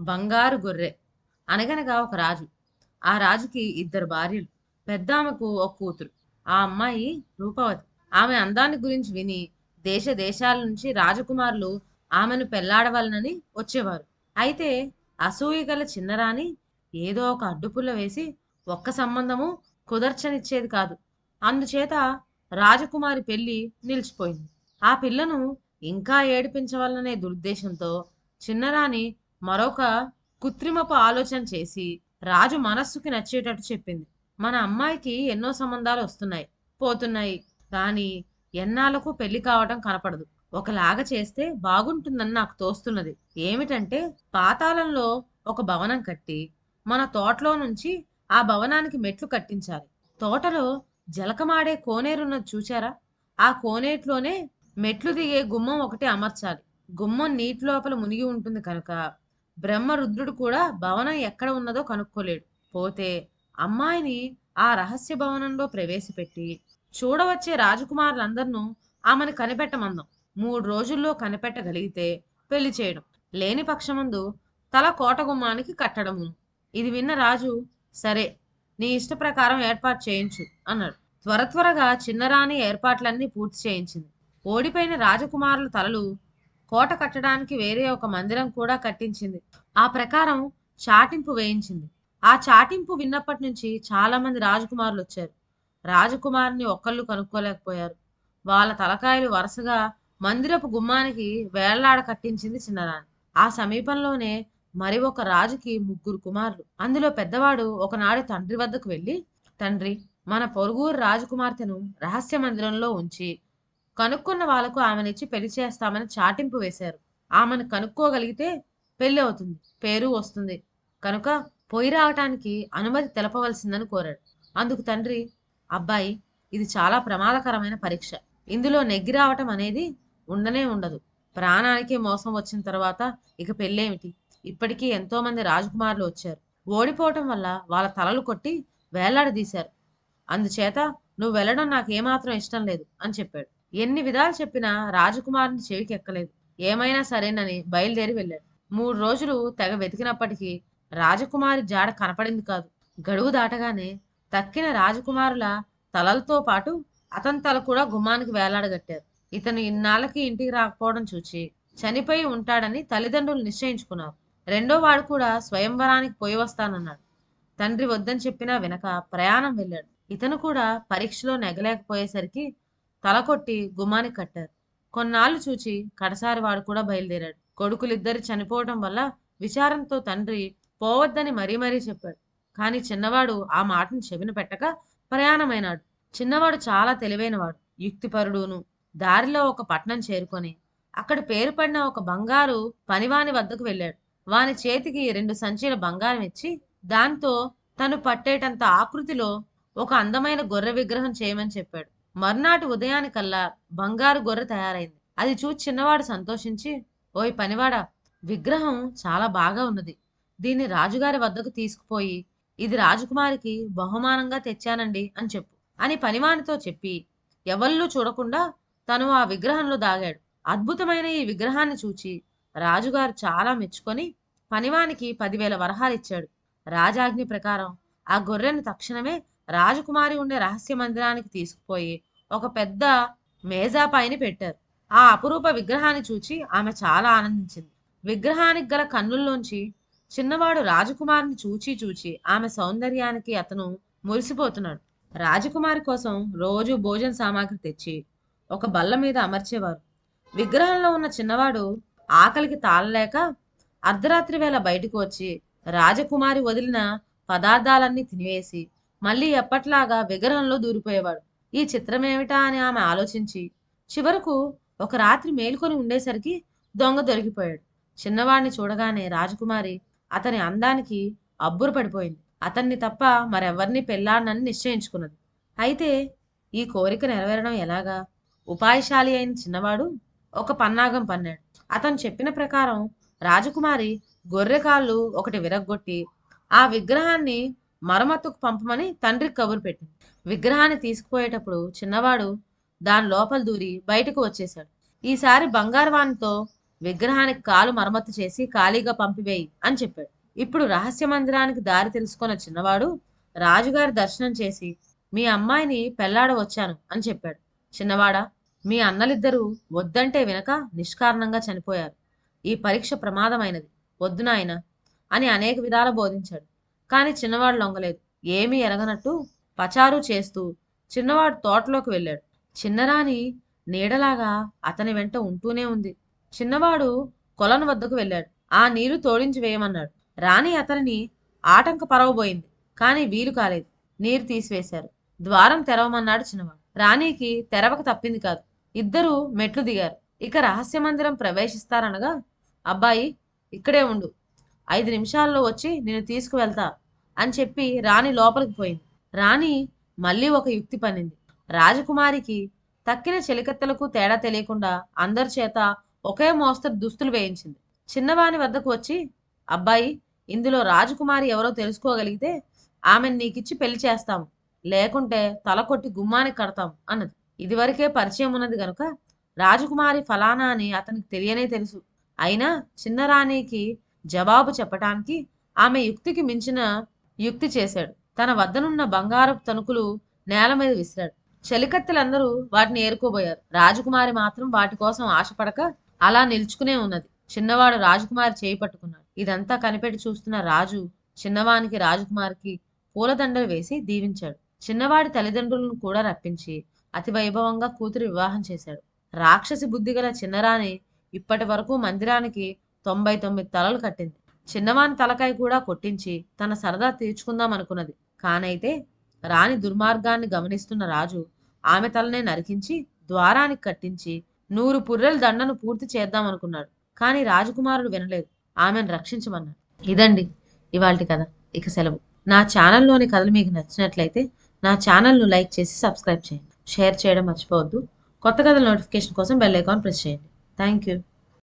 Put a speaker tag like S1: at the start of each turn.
S1: బంగారు గొర్రె అనగనగా ఒక రాజు. ఆ రాజుకి ఇద్దరు భార్యలు. పెద్దామెకు ఒక కూతురు. ఆ అమ్మాయి రూపవతి. ఆమె అందాన్ని గురించి విని దేశ దేశాల నుంచి రాజకుమారులు ఆమెను పెళ్ళాడవలనని వచ్చేవారు. అయితే అసూయ గల చిన్నరాణి ఏదో ఒక అడ్డుపుల్ల వేసి ఒక్క సంబంధము కుదర్చనిచ్చేది కాదు. అందుచేత రాజకుమారి పెళ్ళి నిలిచిపోయింది. ఆ పిల్లను ఇంకా ఏడిపించవలననే దురుద్దేశంతో చిన్నరాణి మరొక కృత్రిమపు ఆలోచన చేసి రాజు మనస్సుకి నచ్చేటట్టు చెప్పింది. మన అమ్మాయికి ఎన్నో సంబంధాలు వస్తున్నాయి పోతున్నాయి కానీ ఎన్నాళ్ళకు పెళ్ళి కావటం కనపడదు. ఒకలాగా చేస్తే బాగుంటుందని నాకు తోస్తున్నది. ఏమిటంటే పాతాళంలో ఒక భవనం కట్టి మన తోటలో నుంచి ఆ భవనానికి మెట్లు కట్టించాలి. తోటలో జలకమాడే కోనేరున్నది చూచారా? ఆ కోనేట్లోనే మెట్లు దిగే గుమ్మం ఒకటి అమర్చాలి. గుమ్మం నీటి లోపల మునిగి ఉంటుంది కనుక బ్రహ్మరుద్రుడు కూడా భవనం ఎక్కడ ఉన్నదో కనుక్కోలేడు. పోతే అమ్మాయిని ఆ రహస్య భవనంలో ప్రవేశపెట్టి చూడవచ్చే రాజకుమారులందరినూ ఆమెను కనిపెట్టమందాం. మూడు రోజుల్లో కనిపెట్టగలిగితే పెళ్ళి చేయడం. లేని పక్షమందు తల కోటగుమ్మానికి కట్టడము. ఇది విన్న రాజు సరే నీ ఇష్ట ప్రకారం ఏర్పాటు చేయించు అన్నాడు. త్వర త్వరగా చిన్నరాణి ఏర్పాట్లన్నీ పూర్తి చేయించింది. ఓడిపోయిన రాజకుమారుల తలలు కోట కట్టడానికి వేరే ఒక మందిరం కూడా కట్టించింది. ఆ ప్రకారం చాటింపు వేయించింది. ఆ చాటింపు విన్నప్పటి నుంచి చాలా మంది రాజకుమారులు వచ్చారు. రాజకుమారిని ఒక్కళ్ళు కనుక్కోలేకపోయారు. వాళ్ళ తలకాయలు వరుసగా మందిరపు గుమ్మానికి వేళ్ళాడ కట్టించింది చిన్నరాణి ఆ సమీపంలోనే మరి ఒక రాజుకి ముగ్గురు కుమారులు. అందులో పెద్దవాడు ఒకనాడు తండ్రి వద్దకు వెళ్ళి తండ్రి మన పొరుగురు రాజకుమార్తెను రహస్య మందిరంలో ఉంచి కనుక్కున్న వాళ్ళకు ఆమెనిచ్చి పెళ్ళి చేస్తామని చాటింపు వేశారు. ఆమెను కనుక్కోగలిగితే పెళ్ళి అవుతుంది పేరు వస్తుంది. కనుక పోయి రావటానికి అనుమతి తెలపవలసిందని కోరాడు. అందుకు తండ్రి అబ్బాయి ఇది చాలా ప్రమాదకరమైన పరీక్ష. ఇందులో నెగ్గి రావటం అనేది ఉండనే ఉండదు. ప్రాణానికి మోసం వచ్చిన తర్వాత ఇక పెళ్ళేమిటి? ఇప్పటికీ ఎంతో మంది రాజకుమారులు వచ్చారు. ఓడిపోవటం వల్ల వాళ్ళ తలలు కొట్టి వేలాడదీశారు. అందుచేత నువ్వు వెళ్ళడం నాకు ఏమాత్రం ఇష్టం లేదు అని చెప్పాడు. ఎన్ని విధాలు చెప్పినా రాజకుమారుని చెవికి ఎక్కలేదు ఏమైనా సరేనని బయలుదేరి వెళ్ళాడు. మూడు రోజులు తెగ వెతికినప్పటికీ రాజకుమారి జాడ కనపడింది కాదు. గడువు దాటగానే తక్కిన రాజకుమారుల తలలతో పాటు అతని తల కూడా గుమ్మానికి వేలాడగట్టారు. ఇతను ఇన్నాళ్ళకి ఇంటికి రాకపోవడం చూచి చనిపోయి ఉంటాడని తల్లిదండ్రులు నిశ్చయించుకున్నారు. రెండో వాడు కూడా స్వయంవరానికి పోయి వస్తానన్నాడు. తండ్రి వద్దని చెప్పినా వినక ప్రయాణం వెళ్ళాడు. ఇతను కూడా పరీక్షలో నెగలేకపోయేసరికి తల కొట్టి కట్టారు. కొన్నాళ్ళు చూచి కడసారి వాడు కూడా బయలుదేరాడు. కొడుకులిద్దరు చనిపోవటం వల్ల విచారంతో తండ్రి పోవద్దని మరీ మరీ చెప్పాడు. కానీ చిన్నవాడు ఆ మాటను చెవిన పెట్టక ప్రయాణమైనాడు. చిన్నవాడు చాలా తెలివైనవాడు యుక్తిపరుడును. దారిలో ఒక పట్నం చేరుకొని అక్కడ పేరు పడిన ఒక బంగారు పనివాని వద్దకు వెళ్ళాడు. వాని చేతికి రెండు సంచీల బంగారం ఇచ్చి దాంతో తను పట్టేటంత ఆకృతిలో ఒక అందమైన గొర్రె విగ్రహం చేయమని చెప్పాడు. మర్నాటి ఉదయానికల్లా బంగారు గొర్రె తయారైంది. అది చూ చిన్నవాడు సంతోషించి ఓయ్ పనివాడా విగ్రహం చాలా బాగా ఉన్నది. దీన్ని రాజుగారి వద్దకు తీసుకుపోయి ఇది రాజకుమారికి బహుమానంగా తెచ్చానండి అని చెప్పు అని పనివానితో చెప్పి ఎవళ్ళూ చూడకుండా తను ఆ విగ్రహంలో దాగాడు. అద్భుతమైన ఈ విగ్రహాన్ని చూచి రాజుగారు చాలా మెచ్చుకొని పనివానికి పదివేల వరహాలు ఇచ్చాడు రాజాజ్ఞ ప్రకారం ఆ గొర్రెను తక్షణమే రాజకుమారి ఉండే రహస్య మందిరానికి తీసుకుపోయి ఒక పెద్ద మేజా పైన పెట్టారు. ఆ అపురూప విగ్రహాన్ని చూచి ఆమె చాలా ఆనందించింది. విగ్రహానికి గల కన్నుల్లోంచి చిన్నవాడు రాజకుమారిని చూచి చూచి ఆమె సౌందర్యానికి అతను మురిసిపోతున్నాడు. రాజకుమారి కోసం రోజు భోజన సామాగ్రి తెచ్చి ఒక బల్ల మీద అమర్చేవారు. విగ్రహంలో ఉన్న చిన్నవాడు ఆకలికి తాళలేక అర్ధరాత్రి వేళ బయటకు వచ్చి రాజకుమారి వదిలిన పదార్థాలన్నీ తినివేసి మళ్ళీ ఎప్పట్లాగా విగ్రహంలో దూరిపోయేవాడు. ఈ చిత్రమేమిటా అని ఆమె ఆలోచించి చివరకు ఒక రాత్రి మేలుకొని ఉండేసరికి దొంగ దొరికిపోయాడు. చిన్నవాడిని చూడగానే రాజకుమారి అతని అందానికి అబ్బురు పడిపోయింది అతన్ని తప్ప మరెవరిని పెళ్ళాడనని నిశ్చయించుకున్నది. అయితే ఈ కోరిక నెరవేరడం ఎలాగా? ఉపాయశాలి అయిన చిన్నవాడు ఒక పన్నాగం పన్నాడు. అతను చెప్పిన ప్రకారం రాజకుమారి గొర్రె కాళ్ళు ఒకటి విరగ్గొట్టి ఆ విగ్రహాన్ని మరమ్మతుకు పంపమని తండ్రికి కబురు పెట్టింది. విగ్రహాన్ని తీసుకుపోయేటప్పుడు చిన్నవాడు దాని లోపల దూరి బయటకు వచ్చేశాడు. ఈసారి బంగారవాణితో విగ్రహానికి కాలు మరమ్మతు చేసి ఖాళీగా పంపివేయి అని చెప్పాడు. ఇప్పుడు రహస్య మందిరానికి దారి తెలుసుకున్న చిన్నవాడు రాజుగారి దర్శనం చేసి మీ అమ్మాయిని పెళ్ళాడ వచ్చాను అని చెప్పాడు. చిన్నవాడా మీ అన్నలిద్దరూ వద్దంటే వినక నిష్కారణంగా చనిపోయారు. ఈ పరీక్ష ప్రమాదమైనది. వద్దు నాయన అని అనేక విధాల బోధించాడు. కానీ చిన్నవాడు లొంగలేదు. ఏమీ ఎరగనట్టు పచారు చేస్తూ చిన్నవాడు తోటలోకి వెళ్ళాడు. చిన్నరాణి నీడలాగా అతని వెంట ఉంటూనే ఉంది. చిన్నవాడు కొలను వద్దకు వెళ్ళాడు. ఆ నీరు తోడించి వేయమన్నాడు. రాణి అతనిని ఆటంక పరవబోయింది కానీ వీలు కాలేదు. నీరు తీసివేశారు. ద్వారం తెరవమన్నాడు చిన్నవాడు. రాణికి తెరవక తప్పింది కాదు. ఇద్దరూ మెట్లు దిగారు. ఇక రహస్య మందిరం ప్రవేశిస్తారనగా అబ్బాయి ఇక్కడే ఉండు. ఐదు నిమిషాల్లో వచ్చి నేను తీసుకువెళ్తా అని చెప్పి రాణి లోపలికి పోయింది. రాణి మళ్ళీ ఒక యుక్తి పనింది రాజకుమారికి తక్కిన చెలికత్తెలకు తేడా తెలియకుండా అందరి చేత ఒకే మోస్తరు దుస్తులు వేయించింది. చిన్నవాని వద్దకు వచ్చి అబ్బాయి ఇందులో రాజకుమారి ఎవరో తెలుసుకోగలిగితే ఆమెను నీకిచ్చి పెళ్ళి చేస్తాము. లేకుంటే తల కొట్టి గుమ్మానికి కడతాం అన్నది. ఇదివరకే పరిచయం ఉన్నది గనుక రాజకుమారి ఫలానా అని అతనికి తెలియనే తెలుసు. అయినా చిన్నరాణికి జవాబు చెప్పటానికి ఆమె యుక్తికి మించిన యుక్తి చేశాడు. తన వద్దనున్న బంగారపు తణుకులు నేల మీద విసిరాడు. చెలికత్తెలందరూ వాటిని ఏరుకోబోయారు. రాజకుమారి మాత్రం వాటి కోసం ఆశపడక అలా నిల్చుకునే ఉన్నది. చిన్నవాడు రాజకుమారి చేయి పట్టుకున్నాడు. ఇదంతా కనిపెట్టి చూస్తున్న రాజు చిన్నవానికి రాజకుమారికి పూలదండలు వేసి దీవించాడు. చిన్నవాడి తల్లిదండ్రులను కూడా రప్పించి అతి వైభవంగా కూతురు వివాహం చేశాడు. రాక్షసి బుద్ధి గల చిన్నరాణి ఇప్పటి వరకు మందిరానికి తొంభై తొమ్మిది తలలు కట్టింది. చిన్నవాని తలకాయ కూడా కొట్టించి తన సరదా తీర్చుకుందాం అనుకున్నది. కానైతే రాణి దుర్మార్గాన్ని గమనిస్తున్న రాజు ఆమె తలనే నరికించి ద్వారానికి కట్టించి నూరు పుర్రెల దండను పూర్తి చేద్దాం అనుకున్నాడు. కానీ రాజకుమారుడు వినలేదు. ఆమెను రక్షించమన్నాడు. ఇదండి ఇవాళ్టి కథ. ఇక సెలవు. నా ఛానల్లోని కథలు మీకు నచ్చినట్లయితే నా ఛానల్ను లైక్ చేసి సబ్స్క్రైబ్ చేయండి. షేర్ చేయడం మర్చిపోవద్దు. కొత్త కథల నోటిఫికేషన్ కోసం బెల్ ఐకాన్ ప్రెస్ చేయండి. Thank you